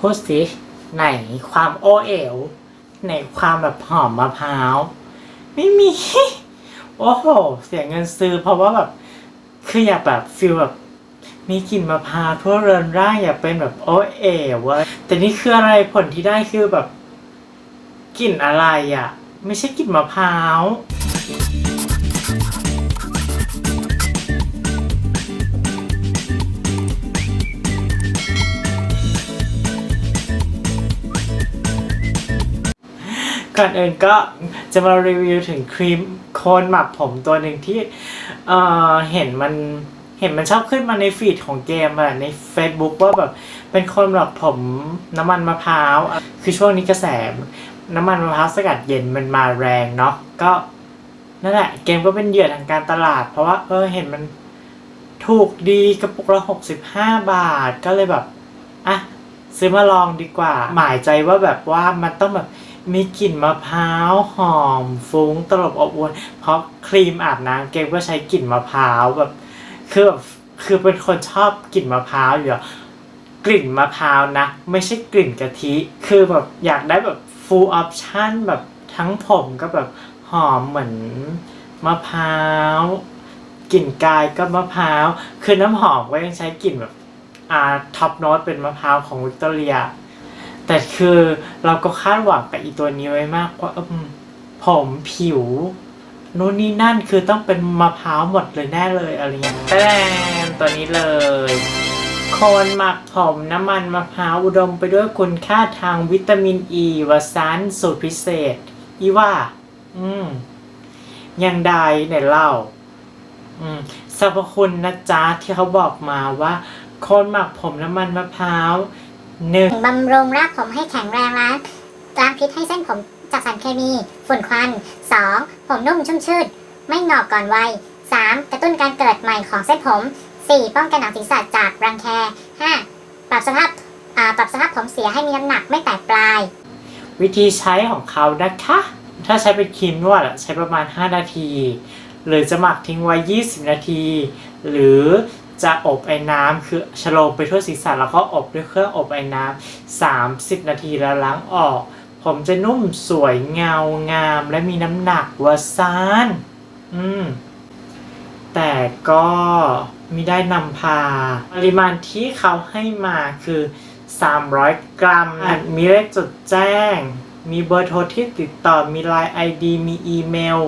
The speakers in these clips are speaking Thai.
พูดสิไหนความโอเอ๋วไหนความแบบหอมมะพร้าว ไม่มี โอ้โห เสียเงินซื้อเพราะว่าแบบ คืออยากแบบฟิลแบบ มีกลิ่นมะพร้าวทั่วเรือนร่างอยากเป็นแบบโอเอ๋วแต่นี่คืออะไรผลที่ได้คือแบบกลิ่นอะไรอะไม่ใช่กลิ่นมะพร้าว ก่อนอื่นก็จะมารีวิวถึงครีมโคนหมักผมตัวหนึ่งที่เอ่อเห็นมันเห็นมันชอบขึ้นมาในฟีดของเกมอะใน Facebook ว่าแบบเป็นโคนหมักผมน้ำมันมะพร้าว คือช่วงนี้กระแสน้ำมันมะพร้าวสกัดเย็นมันมาแรงเนาะก็นั่นแหละเกมก็เป็นเหยื่อทางการตลาด เพราะว่าเออเห็นมันถูกดีกระปุกละ65บาทก็เลยแบบอะซื้อมาลองดีกว่า หมายใจว่าแบบว่ามันต้องแบบ มีกลิ่นมะพร้าวหอมฟุ้งตลบอบอวนเพราะครีมอาบน้ำเกมก็ใช้กลิ่นมะพร้าวแบบคือแบบคือเป็นคนชอบกลิ่นมะพร้าวอยู่แล้วกลิ่นมะพร้าวนะ ไม่ใช่กลิ่นกะทิ คือแบบอยากได้แบบ full option แบบทั้งผมก็แบบหอมเหมือนมะพร้าวกลิ่นกายก็มะพร้าว คือน้ำหอมก็ยังใช้กลิ่นแบบอ่าท็อปโน้ตเป็นมะพร้าวของวิกตอเรีย แต่คือเราก็คาดหวังกับอีตัวนี้ไว้มากว่าผมผิวนู่นนี่นั่นคือต้องเป็นมะพร้าวหมดเลยแน่เลยอะไรอย่างเงี้ยแต่ตัวนี้เลยโคนหมักผมน้ำมันมะพร้าวอุดมไปด้วยคุณค่าทางวิตามินอีวสานสูตรพิเศษ อีว่า อืมยังใดเนี่ยเล่า อืมสรรพคุณนะจ๊ะที่เขาบอกมาว่าโคนหมักผมน้ำมันมะพร้าว หนึ่งบำรุงรากผมให้แข็งแรงและล้างพิษให้เส้นผมจากสารเคมี ฝุ่นควัน 2. ผมนุ่มชุ่มชืดไม่หงอกก่อนวัย 3. กระตุ้นการเกิดใหม่ของเส้นผม 4. ป้องกันหนังศีรษะจากรังแค 5. ปรับสภาพอ่าปรับสภาพผมเสียให้มีน้ำหนักไม่แตกปลาย วิธีใช้ของเขานะคะ ถ้าใช้เป็นครีมนวดอะใช้ประมาณ 5 นาที หรือจะหมักทิ้งไว้ 20 นาที หรือ จะอบไอ้น้ำคือชโลมไปทั่วศีรษะแล้วก็อบด้วยเครื่องอบไอ้น้ำ30 นาทีแล้วล้างออก ผมจะนุ่มสวยเงางาม และมีน้ำหนักวาซานอืมแต่ก็ม่ได้นำพา ปริมาณที่เขาให้มาคือ 300 กรัม มีเลขจดแจ้ง มีเบอร์โทรที่ติดต่อ มีไลน์ ID มีอีเมล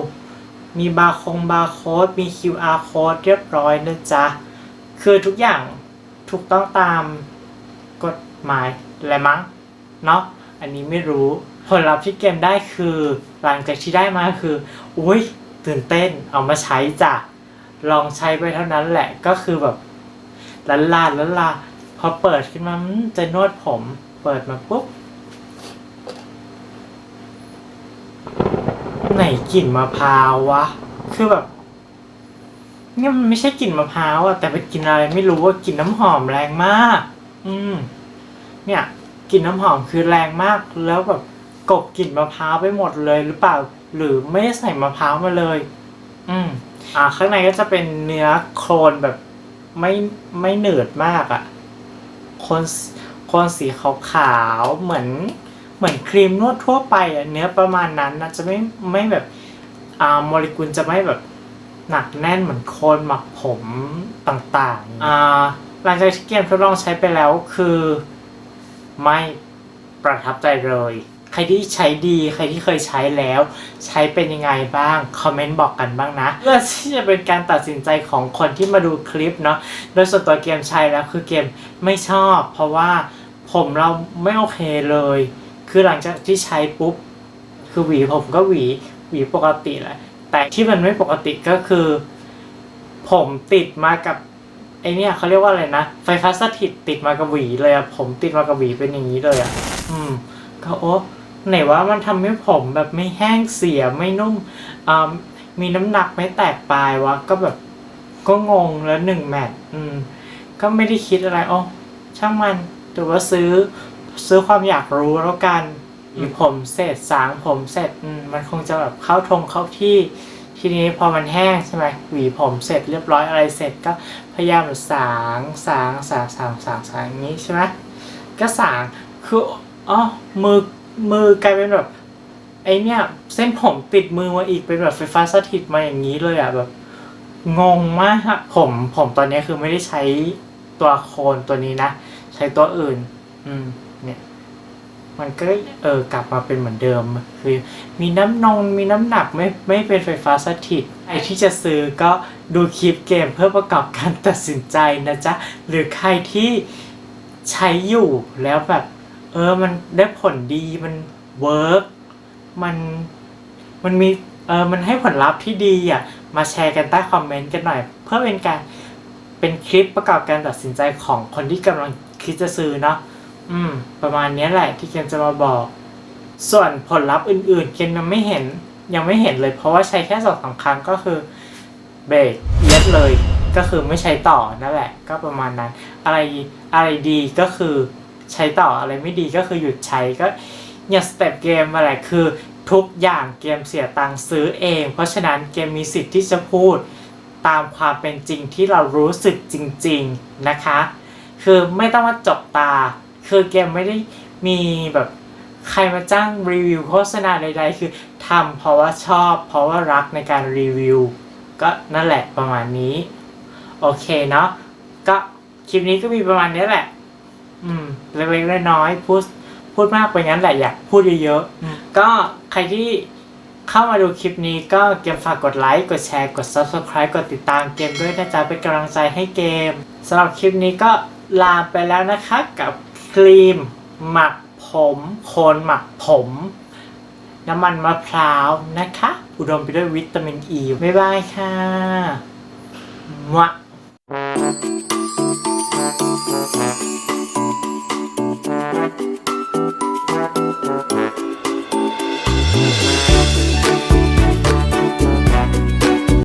มีบาร์คงบาร์โค้ด มี QR code เรียบร้อยนะจ๊ะ คือทุกอย่างถูกต้องตามกฎหมายและมั้งเนาะอันนี้ไม่รู้ผลลัพธ์ที่เกมได้คือ หลังจากที่ได้มาคือ อุ้ยตื่นเต้นเอามาใช้จ้ะลองใช้ไปเท่านั้นแหละก็คือแบบลันลาลันลาพอเปิดขึ้นมาจะนวดผม เปิดมาปุ๊บไหนกลิ่นมะพร้าววะ คือแบบ เนี่ยมันไม่ใช่กลิ่นมะพร้าวอะแต่เป็นกลิ่นอะไรไม่รู้ว่ากลิ่นน้ำหอมแรงมาก อืม เนี่ยกลิ่นน้ำหอมคือแรงมาก แล้วแบบกบกลิ่นมะพร้าวไปหมดเลยหรือเปล่า หรือไม่ได้ใส่มะพร้าวมาเลย อืม อ่า ข้างในก็จะเป็นเนื้อโคลนแบบไม่ไม่เหนืดมากอะโคลนโคลนสีขาวๆเหมือน เหมือนครีมนวดทั่วไปอะเนื้อประมาณนั้นนะจะไม่ไม่แบบ อ่าโมเลกุลจะไม่แบบ หนักแน่นเหมือนโคนหมักผมต่างๆอ่าหลังจากที่เกมทดลองใช้ไปแล้วคือ ไม่ประทับใจเลย ใครที่ใช้ดี ใครที่เคยใช้แล้ว ใช้เป็นยังไงบ้าง คอมเมนต์บอกกันบ้างนะเพื่อที่จะเป็นการตัดสินใจของคนที่มาดูคลิปเนาะโดยส่วนตัวเกมใช้แล้วคือเกมไม่ชอบ เพราะว่าผมเราไม่โอเคเลย คือหลังจากที่ใช้ปุ๊บ คือหวีผมก็หวีหวีปกติแหละ แต่ที่มันไม่ปกติก็คือ ผมติดมากับไอเนี่ยเขาเรียกว่าอะไรนะไฟฟ้าสถิตติดมากับหวีเลยอะผมติดมากับหวีเป็นอย่างนี้เลยอะอืม ก็โอ้ไหนว่ามันทำให้ผมแบบไม่แห้งเสียไม่นุ่มอ่ามีน้ำหนักไม่แตกปลายวะก็แบบก็งงแล้วหนึ่งแมทอืม ก็ไม่ได้คิดอะไรอ๋อช่างมันแต่ว่าซื้อซื้อความอยากรู้แล้วกัน ผมเสร็จสางผมเสร็จมันคงจะแบบเข้าทงเข้าที่ ทีนี้พอมันแห้งใช่ไหมหวีผมเสร็จเรียบร้อยอะไรเสร็จก็พยายามสางสางสางสางสางสางอย่างนี้ใช่ไหมก็สางคืออ๋อมือมือกลายเป็นแบบไอเนี่ยเส้นผมติดมือมาอีกเป็นแบบไฟฟ้าสถิตมาอย่างนี้เลยอะแบบงงมากผมผมตอนนี้คือไม่ได้ใช้ตัวโคนตัวนี้นะ ใช้ตัวอื่น อืม มันก็เออกลับมาเป็นเหมือนเดิม คือมีน้ำนงมีน้ำหนักไม่ไม่เป็นไฟฟ้าสถิตไอที่จะซื้อก็ดูคลิปเกมเพื่อประกอบการตัดสินใจนะจ๊ะ หรือใครที่ใช้อยู่แล้วแบบ เออมันได้ผลดีมันเวิร์กมันมันมีเออมันให้ผลลัพธ์ที่ดีอะมาแชร์กันใต้คอมเมนต์กันหน่อย เพื่อเป็นการเป็นคลิปประกอบการตัดสินใจของคนที่กำลังคิดจะซื้อเนาะ อืม ประมาณนี้แหละที่เกมจะมาบอก ส่วนผลลัพธ์อื่นๆเกมยังไม่เห็นยังไม่เห็นเลยเพราะว่าใช้แค่สองสามครั้งก็คือเบรกเย็ดเลยก็คือไม่ใช้ต่อนั่นแหละ ก็ประมาณนั้น อะไรอะไรดีก็คือใช้ต่ออะไรไม่ดีก็คือหยุดใช้ก็อย่างสเต็ปเกมอะไรคือทุกอย่างเกมเสียตังค์ซื้อเอง เพราะฉะนั้นเกมมีสิทธิ์ที่จะพูดตามความเป็นจริงที่เรารู้สึกจริง ๆนะคะ คือไม่ต้องมาจบตา คือเกมไม่ได้มีแบบใครมาจ้างรีวิวโฆษณาใด ๆ คือทำเพราะว่าชอบ เพราะว่ารักในการรีวิว ก็นั่นแหละประมาณนี้ โอเคเนาะก็คลิปนี้ก็มีประมาณนี้แหละ อืม เล็กๆน้อยๆพูดพูดมากไปงั้นแหละอยากพูดเยอะๆอืมก็ใครที่เข้ามาดูคลิปนี้ก็เกมฝากกดไลค์ กดแชร์ กด subscribe กดติดตามเกมด้วยนะจ๊ะเป็นกำลังใจให้เกมสำหรับคลิปนี้ก็ลาไปแล้วนะคะกับ ครีม หมักผมโคนหมักผม น้ำมันมะพร้าวนะคะ อุดมไปด้วยวิตามินอีบ๊ายบายค่ะมะ